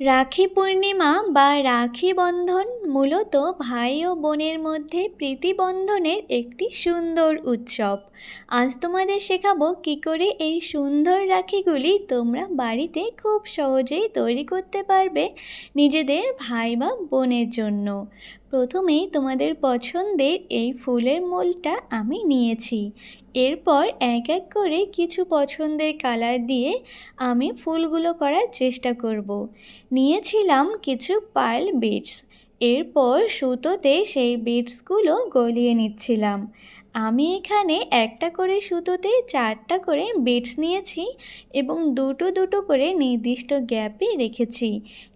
রাখি পূর্ণিমা বা রাখি বন্ধন মূলত ভাই ও বোনের মধ্যে প্রীতিবন্ধনের একটি সুন্দর উৎসব। আজ তোমাদের শেখাবো কী করে এই সুন্দর রাখিগুলি তোমরা বাড়িতে খুব সহজেই তৈরি করতে পারবে নিজেদের ভাই বা বোনের জন্য। প্রথমেই তোমাদের পছন্দের এই ফুলের মোলটা আমি নিয়েছি। এরপর এক এক করে কিছু পছন্দের কালার দিয়ে আমি ফুলগুলো করার চেষ্টা করব। নিয়েছিলাম কিছু পার্ল বিটস এরপর সুতোতে সেই বিটসগুলো গলিয়ে নিচ্ছিলাম। আমি এখানে একটা করে সুতোতে চারটা করে বেডস নিয়েছি এবং দুটো দুটো করে নির্দিষ্ট গ্যাপে রেখেছি।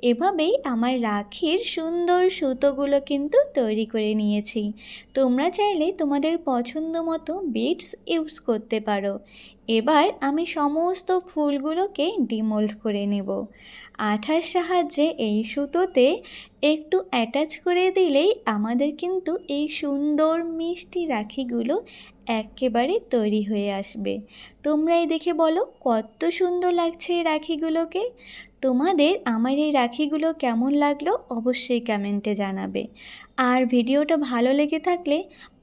এভাবেই আমার রাখির সুন্দর সুতোগুলো কিন্তু তৈরি করে নিয়েছি। তোমরা চাইলে তোমাদের পছন্দ মতো বিটস ইউজ করতে পারো। এবার আমি সমস্ত ফুলগুলোকে ডিমোল্ড করে নেব। আঠার সাহায্যে এই সুতোতে একটু অ্যাটাচ করে দিলেই আমাদের কিন্তু এই সুন্দর মিষ্টি রাখিগুলো একেবারে তৈরি হয়ে আসবে। তোমরাই দেখে বলো, কত সুন্দর লাগছে এই রাখিগুলোকে? তোমাদের আমার এই রাখিগুলো কেমন লাগল অবশ্যই কমেন্টে জানাবে। আর ভিডিওটা ভালো লেগে থাকলে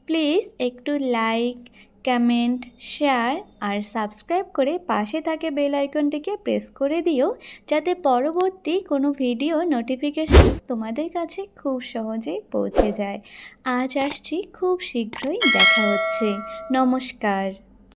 প্লিজ একটু লাইক কমেন্ট শেয়ার আর সাবস্ক্রাইব করে পাশে থাকে বেল আইকনটিকে প্রেস করে দিও যাতে পরবর্তী কোনো ভিডিও নোটিফিকেশন তোমাদের কাছে খুব সহজেই পৌঁছে যায়। আজ আসছি খুব শীঘ্রই দেখা হচ্ছে। নমস্কার।